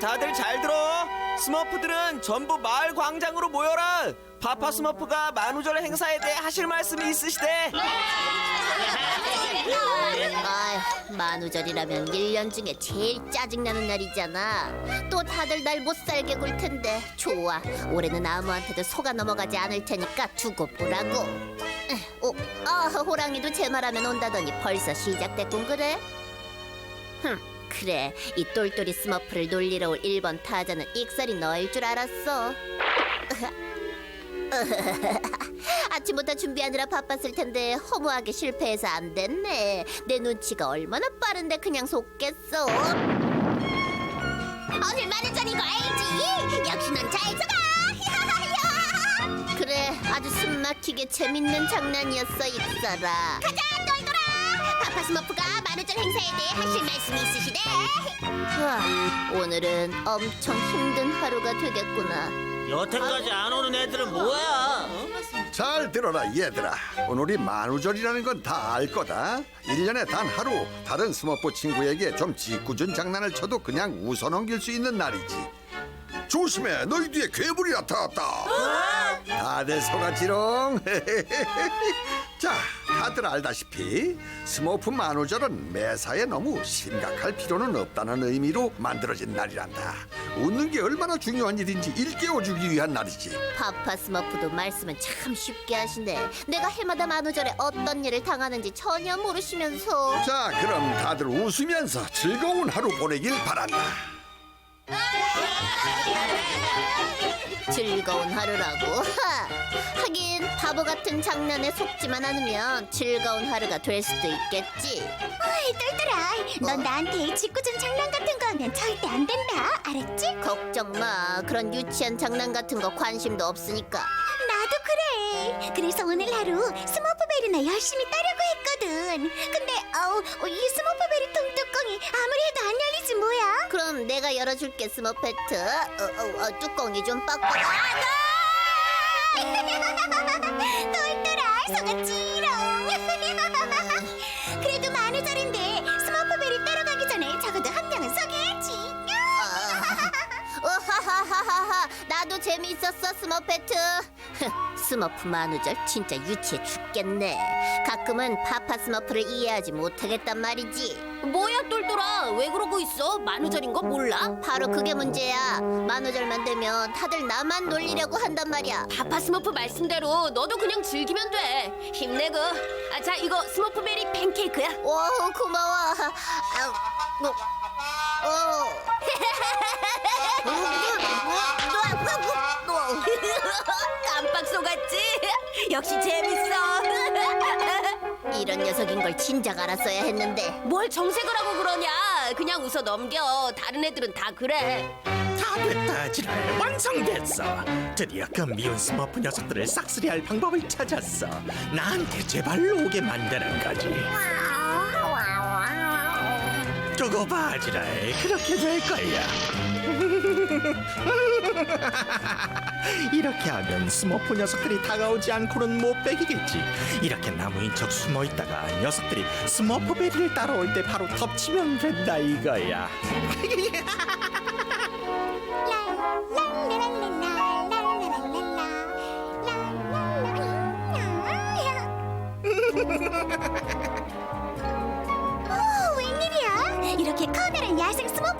다들 잘 들어. 스머프들은 전부 마을 광장으로 모여라. 파파 스머프가 만우절 행사에 대해 하실 말씀이 있으시대. 아휴, 만우절이라면 1년 중에 제일 짜증나는 날이잖아. 또 다들 날 못 살게 굴 텐데. 좋아. 올해는 아무한테도 속아 넘어가지 않을 테니까 두고 보라고. 에, 어, 아, 호랑이도 제 말하면 온다더니 벌써 시작됐군 그래? 흠, 그래. 이 똘똘이 스머프를 놀리러 올 1번 타자는 익살이 너일 줄 알았어. 아침부터 준비하느라 바빴을 텐데 허무하게 실패해서 안 됐네. 내 눈치가 얼마나 빠른데 그냥 속겠어. 오늘 만우절인 거 알지? 역시 넌 잘 속아. 그래, 아주 숨막히게 재밌는 장난이었어, 익사라. 가자, 아. 파파 스머프가 만우절 행사에 대해 하실 말씀이 있으시대. 와, 오늘은 엄청 힘든 하루가 되겠구나. 여태까지 안 오는 애들은 뭐야? 잘 들어라 얘들아 오늘이 만우절이라는 건 다 알 거다 일년에 단 하루 다른 스머프 친구에게 좀 짓궂은 장난을 쳐도 그냥 웃어넘길 수 있는 날이지 조심해 너희 뒤에 괴물이 나타났다 다들 속았지롱 자 다들 알다시피 스머프 만우절은 매사에 너무 심각할 필요는 없다는 의미로 만들어진 날이란다 웃는 게 얼마나 중요한 일인지 일깨워주기 위한 날이지 파파 스머프도 말씀은 참 쉽게 하시네. 내가 해마다 만우절에 어떤 일을 당하는지 전혀 모르시면서. 자, 그럼 다들 웃으면서 즐거운 하루 보내길 바란다. 즐거운 하루라고. 하! 하긴 바보 같은 장난에 속지만 않으면 즐거운 하루가 될 수도 있겠지. 어이, 똘똘아, 넌 나한테 짓궂은 장난 같은 거 하면 절대 안 된다. 알았지? 걱정 마. 그런 유치한 장난 같은 거 관심도 없으니까. 나도 그래. 그래서 오늘 하루 스머프베리 나 열심히 따려고 했거든. 근데 어우, 이 스머프베리 통뚜껑이 아무리 해도 안 열리지 뭐야? 그럼 내가 열어줄게 스머페트. 어, 어, 어, 뚜껑이 좀 빡빡. 아, 똘똘아, 속았지롱. 그래도 만우절인데 스머프베리 따러 가기 전에 적어도 한 명은 소개해야지. 어하하하하하 나도 재미있었어 스머페트 스머프 만우절 진짜 유치해 죽겠네. 가끔은 파파 스머프를 이해하지 못하겠단 말이지. 뭐야 똘똘아? 왜 그러고 있어? 만우절인 거 몰라? 바로 그게 문제야. 만우절만 되면 다들 나만 놀리려고 한단 말이야. 파파 스머프 말씀대로 너도 그냥 즐기면 돼. 힘내고. 아, 자 이거 스머프베리 팬케이크야. 오 고마워. 아우, 뭐, 어. 깜빡 속았지? 역시 재밌어. 이런 녀석인 걸 진작 알았어야 했는데 뭘 정색을 하고 그러냐? 그냥 웃어 넘겨. 다른 애들은 다 그래. 다 됐다 지랄 완성됐어. 드디어 그 미운 스머프 녀석들을 싹쓸이할 방법을 찾았어. 나한테 제발로 오게 만드는 거지. 두고 봐 지랄. 그렇게 될 거야 이렇게 하면 스머프 녀석들이 다가오지 않고는 못 베기겠지 이렇게 나무인 척 숨어 있다가 녀석들이 스머프 베리를 따라올 때 바로 덮치면 된다 이거야 오, 웬일이야? 이렇게 커다란 야생 스머프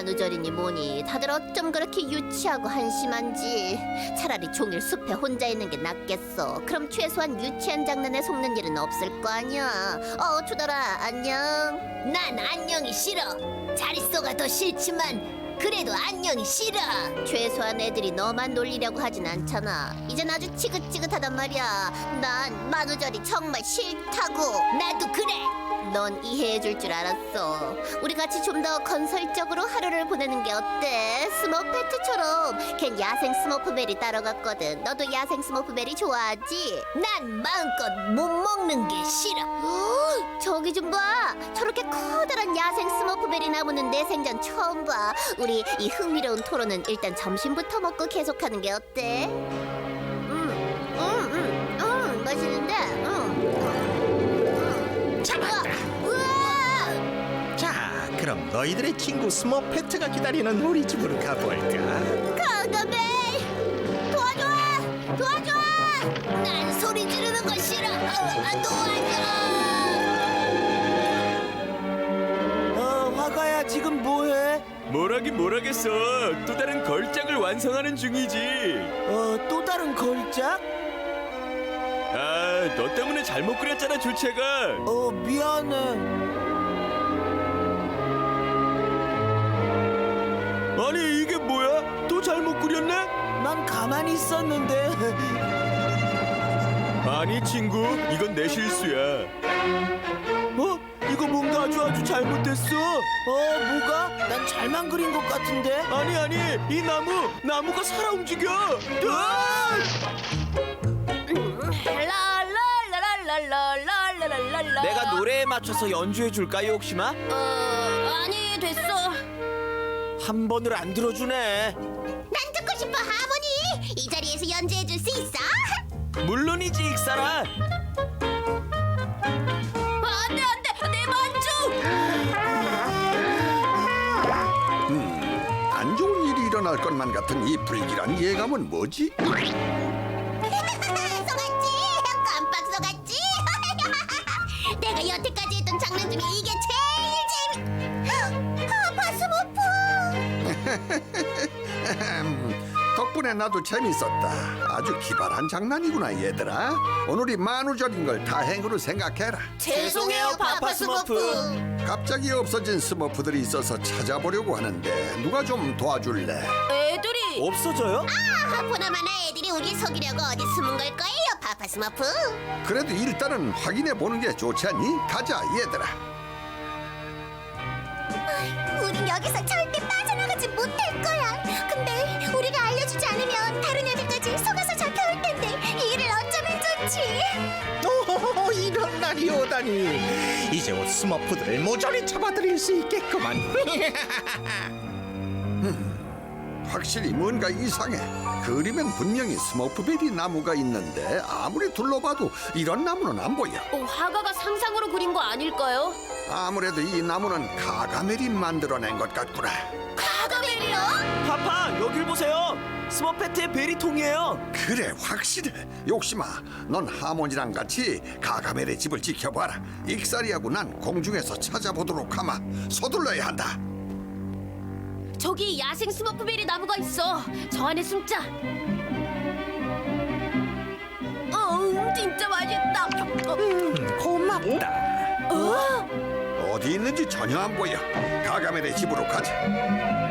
만우절이니 뭐니? 다들 어쩜 그렇게 유치하고 한심한지. 차라리 종일 숲에 혼자 있는 게 낫겠어. 그럼 최소한 유치한 장난에 속는 일은 없을 거 아니야. 어 투덜아 안녕. 난 안녕이 싫어. 자릿소가 더 싫지만 그래도 안녕이 싫어. 최소한 애들이 너만 놀리려고 하진 않잖아. 이젠 아주 지긋지긋하단 말이야. 난 만우절이 정말 싫다고. 나도 그래 넌 이해해줄 줄 알았어. 우리 같이 좀 더 건설적으로 하루를 보내는 게 어때? 스머페트처럼 걘 야생 스머프베리 따러 갔거든. 너도 야생 스머프베리 좋아하지? 난 마음껏 못 먹는 게 싫어. 저기 좀 봐. 저렇게 커다란 야생 스머프베리 나무는 내 생전 처음 봐. 우리 이 흥미로운 토론은 일단 점심부터 먹고 계속하는 게 어때? 그럼 너희들의 친구 스머페트가 기다리는 우리 집으로 가볼까? 가가벨! 도와줘! 도와줘! 난 소리 지르는 거 싫어! 어, 아, 도와줘! 어, 화가야 지금 뭐해? 뭐라긴 뭐라겠어. 또 다른 걸작을 완성하는 중이지. 어, 또 다른 걸작? 아, 너 때문에 잘못 그렸잖아, 주체가. 어, 미안해. 그렸네? 난 가만히 있었는데. 아니, 친구, 이건 내 실수야. 어? 이거 뭔가 아주 아주 잘못됐어. 어, 뭐가? 난 잘만 그린 것 같은데. 아니, 아니, 이 나무, 나무가 살아 움직여. 으아! 내가 노래에 맞춰서 연주해 줄까요, 혹시나? 어, 아니 됐어. 한 번을 안 들어주네. 난 듣고 싶어 하모니. 이 자리에서 연주해 줄 수 있어? 물론이지, 익사라. 안돼 안돼 내 만주. 안 좋은 일이 일어날 것만 같은 이 불길한 예감은 뭐지? 속았지? 깜빡 속았지? 내가 여태까지 했던 장난 중에 이게 덕분에 나도 재밌었다. 아주 기발한 장난이구나 얘들아. 오늘이 만우절인 걸 다행으로 생각해라. 죄송해요, 파파 스머프. 갑자기 없어진 스머프들이 있어서 찾아보려고 하는데 누가 좀 도와줄래? 애들이 없어져요? 아, 보나마나 애들이 우릴 속이려고 어디 숨은 걸 거예요 파파 스머프 그래도 일단은 확인해 보는 게 좋지 않니? 가자 얘들아. 우린 여기서 절대 빠져나가지 못할 거야 근데 좋지 오, 이런 날이 오다니. 이제 곧 스머프들을 모조리 잡아들일 수 있겠구만. 확실히 뭔가 이상해. 그림엔 분명히 스머프베리 나무가 있는데 아무리 둘러봐도 이런 나무는 안 보여. 어, 화가가 상상으로 그린 거 아닐까요? 아무래도 이 나무는 가가멜이 만들어낸 것 같구나. 가가멜이요? 파파, 여길 보세요. 스머페트의 베리통이에요. 그래 확실해. 욕심아, 넌 하모니랑 같이 가가멜의 집을 지켜봐라. 익사리하고 난 공중에서 찾아보도록 하마. 서둘러야 한다. 저기 야생 스머프베리 나무가 있어. 저 안에 숨자. 어, 진짜 맛있다. 어, 음, 고맙다. 어디 있는지 전혀 안 보여. 가가멜의 집으로 가자.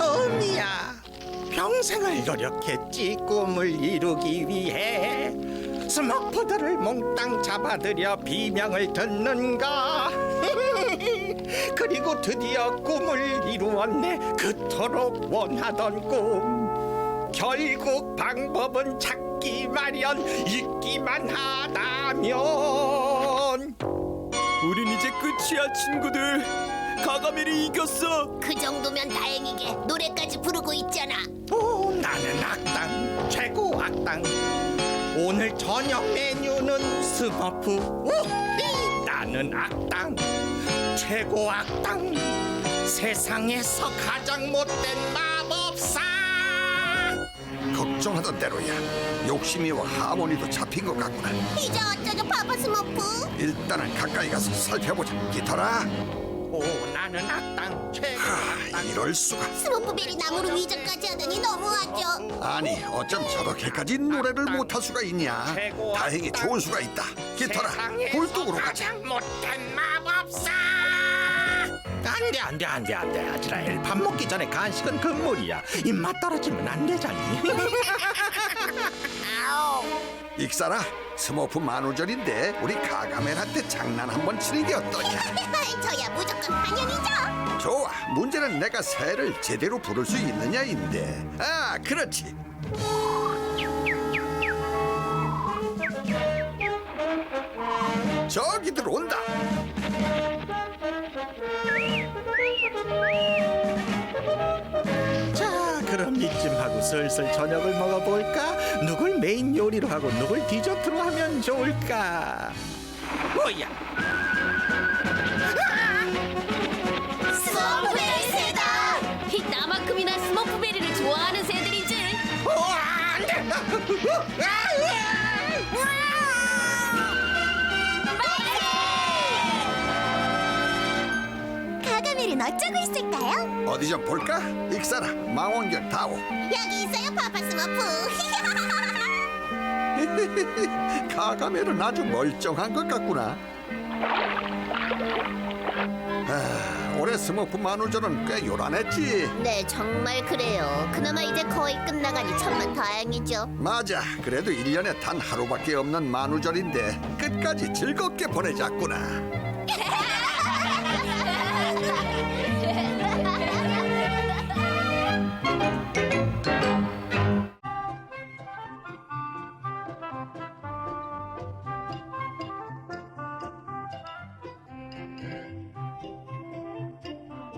처음이야. 평생을 노력했지 꿈을 이루기 위해. 스머프들을 몽땅 잡아들여 비명을 듣는가? 그리고 드디어 꿈을 이루었네. 그토록 원하던 꿈. 결국 방법은 찾기 마련 잊기만 하다면. 우린 이제 끝이야, 친구들. 가가멜이 이겼어. 그 정도면 다행이게 노래까지 부르고 있잖아. 오, 나는 악당 최고 악당 오늘 저녁 메뉴는 스머프 우히! 나는 악당 최고 악당 세상에서 가장 못된 마법사 걱정하던 대로야. 욕심이와 하모니도 잡힌 것 같구나. 이제 어쩌죠 파파 스머프? 일단은 가까이 가서 살펴보자. 기타라. 오 나는 악당 최고 하, 악당. 이럴 수가. 스모프베리 나무로 위장까지 하다니 너무하죠. 아니 어쩜 저렇게까지 노래를 못할 수가 있냐? 최고 다행히 악당. 좋은 수가 있다. 기타라 세상에서 굴뚝으로 가자. 가장 못된 마법사 안돼 안돼 안돼 안돼. 아즈라엘 밥 먹기 전에 간식은 금물이야. 입맛 떨어지면 안 되잖니. 익사라 스머프 만우절인데 우리 가가멜한테 장난 한번 치는 게 어떠냐 저야 무조건 환영이죠. 좋아 문제는 내가 새를 제대로 부를 수 있느냐인데. 아 그렇지. 저기 들어온다. 자 그럼 이쯤 하고 슬슬 저녁을 먹어볼까? 누굴 메인 요리로 하고 누굴 디저트로 하면 좋을까? 뭐야? 스머프베리 새다. 히, 나만큼이나 스머프베리를 좋아하는 새들이지. 가가멜 은 어쩌고 있을까요? 어디 좀 볼까 익사라 망원경 다오 여기 있어요, 파파 스머프. 가가멜은 아주 멀쩡한 것 같구나 아, 올해 스머프 만우절은 꽤 요란했지 네, 정말 그래요. 그나마 이제 거의 끝나가니 천만 다행이죠. 맞아 그래도 일년에 단 하루밖에 없는 만우절인데 끝까지 즐겁게 보내자꾸나